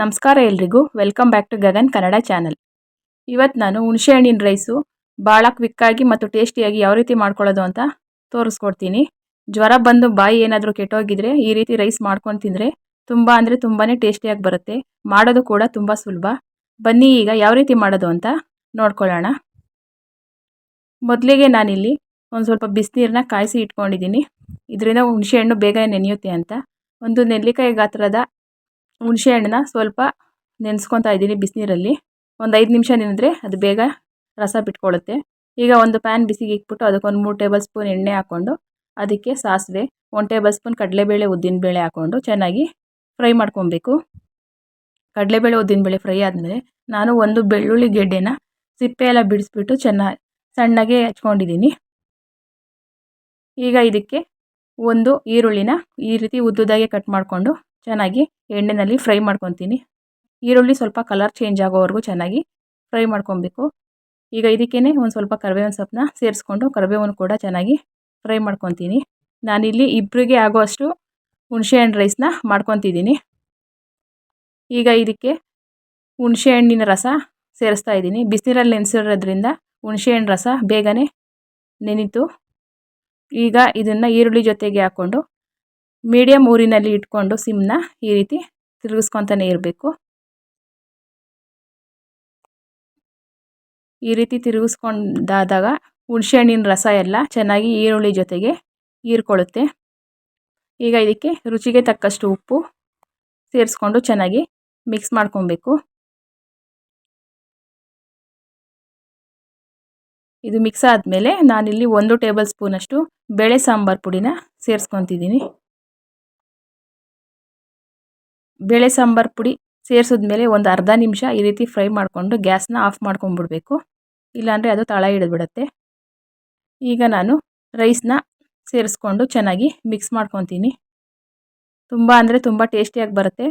ನಮಸ್ಕಾರ ಎಲ್ರಿಗೂ. Welcome back to Gagan Kannada channel ಇವತ್ತು ನಾನು ಹುಣಸೆ ಹಣ್ಣಿನ ರೈಸು ಭಾಳ ಕ್ವಿಕ್ಕಾಗಿ ಮತ್ತು ಟೇಸ್ಟಿಯಾಗಿ ಯಾವ ರೀತಿ ಮಾಡ್ಕೊಳ್ಳೋದು ಅಂತ ತೋರಿಸ್ಕೊಡ್ತೀನಿ. ಜ್ವರ ಬಂದು ಬಾಯಿ ಏನಾದರೂ ಕೆಟ್ಟೋಗಿದ್ರೆ ಈ ರೀತಿ ರೈಸ್ ಮಾಡ್ಕೊಂಡು ತಿಂದರೆ ತುಂಬ ಅಂದರೆ ತುಂಬಾ ಟೇಸ್ಟಿಯಾಗಿ ಬರುತ್ತೆ. ಮಾಡೋದು ಕೂಡ ತುಂಬ ಸುಲಭ. ಬನ್ನಿ ಈಗ ಯಾವ ರೀತಿ ಮಾಡೋದು ಅಂತ ನೋಡ್ಕೊಳ್ಳೋಣ. ಮೊದಲಿಗೆ ನಾನಿಲ್ಲಿ ಒಂದು ಸ್ವಲ್ಪ ಬಿಸಿನೀರನ್ನ ಕಾಯಿಸಿ ಇಟ್ಕೊಂಡಿದ್ದೀನಿ. ಇದರಿಂದ ಹುಣಸೆ ಹಣ್ಣು ಬೇಗನೆ ನೆನೆಯುತ್ತೆ ಅಂತ. ಒಂದು ನೆಲ್ಲಿಕಾಯಿ ಗಾತ್ರದ ಹುಣಸೆ ಹಣ್ಣನ್ನ ಸ್ವಲ್ಪ ನೆನೆಸ್ಕೊತಾ ಇದ್ದೀನಿ ಬಿಸಿನೀರಲ್ಲಿ. ಒಂದು ಐದು ನಿಮಿಷ ನೆನೆದ್ರೆ ಅದು ಬೇಗ ರಸ ಬಿಟ್ಕೊಳ್ಳುತ್ತೆ ಈಗ ಒಂದು ಪ್ಯಾನ್ ಬಿಸಿಗೆ ಇಕ್ಬಿಟ್ಟು ಅದಕ್ಕೊಂದು ಮೂರು ಟೇಬಲ್ ಸ್ಪೂನ್ ಎಣ್ಣೆ ಹಾಕ್ಕೊಂಡು ಅದಕ್ಕೆ ಸಾಸಿವೆ, ಒಂದು ಟೇಬಲ್ ಸ್ಪೂನ್ ಕಡಲೆಬೇಳೆ ಉದ್ದಿನಬೇಳೆ ಹಾಕ್ಕೊಂಡು ಚೆನ್ನಾಗಿ ಫ್ರೈ ಮಾಡ್ಕೊಬೇಕು. ಕಡಲೆಬೇಳೆ ಉದ್ದಿನಬೇಳೆ ಫ್ರೈ ಆದಮೇಲೆ ನಾನು ಒಂದು ಬೆಳ್ಳುಳ್ಳಿ ಗೆಡ್ಡೆನ ಸಿಪ್ಪೆ ಎಲ್ಲ ಬಿಡಿಸ್ಬಿಟ್ಟು ಚೆನ್ನಾಗಿ ಸಣ್ಣಗೆ ಹಚ್ಕೊಂಡಿದ್ದೀನಿ. ಈಗ ಇದಕ್ಕೆ ಒಂದು ಈರುಳ್ಳಿನ ಈ ರೀತಿ ಉದ್ದುದಾಗೆ ಕಟ್ ಮಾಡಿಕೊಂಡು ಚೆನ್ನಾಗಿ ಎಣ್ಣೆಯಲ್ಲಿ ಫ್ರೈ ಮಾಡ್ಕೊತೀನಿ. ಈರುಳ್ಳಿ ಸ್ವಲ್ಪ ಕಲರ್ ಚೇಂಜ್ ಆಗೋವರೆಗೂ ಚೆನ್ನಾಗಿ ಫ್ರೈ ಮಾಡ್ಕೊಬೇಕು. ಈಗ ಇದಕ್ಕೇ ಒಂದು ಸ್ವಲ್ಪ ಕರಿಬೇವಿನ ಸೊಪ್ಪನ್ನ ಸೇರಿಸ್ಕೊಂಡು ಕರಿಬೇವನ್ನು ಕೂಡ ಚೆನ್ನಾಗಿ ಫ್ರೈ ಮಾಡ್ಕೊತೀನಿ. ನಾನಿಲ್ಲಿ ಇಬ್ಬರಿಗೆ ಆಗೋಷ್ಟು ಅಷ್ಟು ಹುಣಸೆಹಣ್ಣು ರೈಸನ್ನ ಮಾಡ್ಕೊತಿದ್ದೀನಿ. ಈಗ ಇದಕ್ಕೆ ಹುಣಸೆಹಣ್ಣಿನ ರಸ ಸೇರಿಸ್ತಾ ಇದ್ದೀನಿ. ಬಿಸಿನೀರಲ್ಲಿ ನೆನೆಸಿರೋದ್ರಿಂದ ಹುಣಸೆಹಣ್ಣು ರಸ ಬೇಗನೆ ನೆನೀತು. ಈಗ ಇದನ್ನು ಈರುಳ್ಳಿ ಜೊತೆಗೆ ಹಾಕ್ಕೊಂಡು ಮೀಡಿಯಮ್ ಊರಿನಲ್ಲಿ ಇಟ್ಕೊಂಡು ಸಿಮ್ನ ಈ ರೀತಿ ತಿರುಗಿಸ್ಕೊತಾನೆ ಇರಬೇಕು. ಈ ರೀತಿ ತಿರುಗಿಸ್ಕೊಂಡಾದಾಗ ಹುಣಸೆಹಣ್ಣಿನ ರಸ ಎಲ್ಲ ಚೆನ್ನಾಗಿ ಈರುಳ್ಳಿ ಜೊತೆಗೆ ಹೀರ್ಕೊಳ್ಳುತ್ತೆ. ಈಗ ಇದಕ್ಕೆ ರುಚಿಗೆ ತಕ್ಕಷ್ಟು ಉಪ್ಪು ಸೇರಿಸ್ಕೊಂಡು ಚೆನ್ನಾಗಿ ಮಿಕ್ಸ್ ಮಾಡ್ಕೊಬೇಕು. ಇದು ಮಿಕ್ಸ್ ಆದಮೇಲೆ ನಾನಿಲ್ಲಿ ಒಂದು ಟೇಬಲ್ ಸ್ಪೂನಷ್ಟು ಬೇಳೆ ಸಾಂಬಾರು ಪುಡಿನ ಸೇರಿಸ್ಕೊತಿದ್ದೀನಿ. ಬೇಳೆ ಸಾಂಬಾರು ಪುಡಿ ಸೇರಿಸಿದ್ಮೇಲೆ ಒಂದು ಅರ್ಧ ನಿಮಿಷ ಈ ರೀತಿ ಫ್ರೈ ಮಾಡಿಕೊಂಡು ಗ್ಯಾಸ್ನ ಆಫ್ ಮಾಡ್ಕೊಂಡ್ಬಿಡ್ಬೇಕು ಇಲ್ಲಾಂದರೆ ಅದು ತಳ ಹಿಡಿದ್ಬಿಡುತ್ತೆ. ಈಗ ನಾನು ರೈಸ್ನ ಸೇರಿಸ್ಕೊಂಡು ಚೆನ್ನಾಗಿ ಮಿಕ್ಸ್ ಮಾಡ್ಕೊತೀನಿ. ತುಂಬ ಅಂದರೆ ತುಂಬ ಟೇಸ್ಟಿಯಾಗಿ ಬರುತ್ತೆ.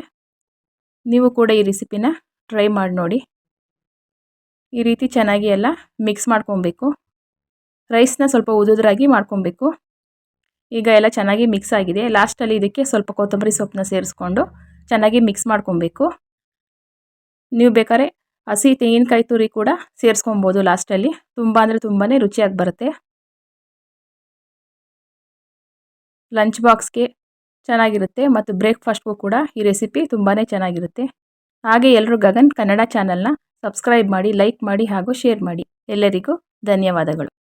ನೀವು ಕೂಡ ಈ ರೆಸಿಪಿನ ಟ್ರೈ ಮಾಡಿ ನೋಡಿ. ಈ ರೀತಿ ಚೆನ್ನಾಗಿ ಎಲ್ಲ ಮಿಕ್ಸ್ ಮಾಡ್ಕೊಬೇಕು. ರೈಸ್ನ ಸ್ವಲ್ಪ ಉದುದ್ರಾಗಿ ಮಾಡ್ಕೊಬೇಕು. ಈಗ ಎಲ್ಲ ಚೆನ್ನಾಗಿ ಮಿಕ್ಸ್ ಆಗಿದೆ. ಲಾಸ್ಟಲ್ಲಿ ಇದಕ್ಕೆ ಸ್ವಲ್ಪ ಕೊತ್ತಂಬರಿ ಸೊಪ್ಪನ್ನ ಸೇರಿಸ್ಕೊಂಡು ಚೆನ್ನಾಗಿ ಮಿಕ್ಸ್ ಮಾಡ್ಕೊಬೇಕು. ನೀವು ಬೇಕಾದ್ರೆ ಹಸಿ ತೆಂಗಿನಕಾಯಿ ತುರಿ ಕೂಡ ಸೇರಿಸ್ಕೊಬೋದು ಲಾಸ್ಟಲ್ಲಿ ತುಂಬ ಅಂದರೆ ತುಂಬಾ ರುಚಿಯಾಗಿ ಬರುತ್ತೆ. ಲಂಚ್ ಬಾಕ್ಸ್ಗೆ ಚೆನ್ನಾಗಿರುತ್ತೆ ಮತ್ತು ಬ್ರೇಕ್ಫಾಸ್ಟ್ಗೂ ಕೂಡ ಈ ರೆಸಿಪಿ ತುಂಬಾ ಚೆನ್ನಾಗಿರುತ್ತೆ. ಹಾಗೆ ಎಲ್ಲರೂ ಗಗನ್ ಕನ್ನಡ ಚಾನಲ್ನ ಸಬ್ಸ್ಕ್ರೈಬ್ ಮಾಡಿ ಲೈಕ್ ಮಾಡಿ ಹಾಗೂ ಶೇರ್ ಮಾಡಿ. ಎಲ್ಲರಿಗೂ ಧನ್ಯವಾದಗಳು.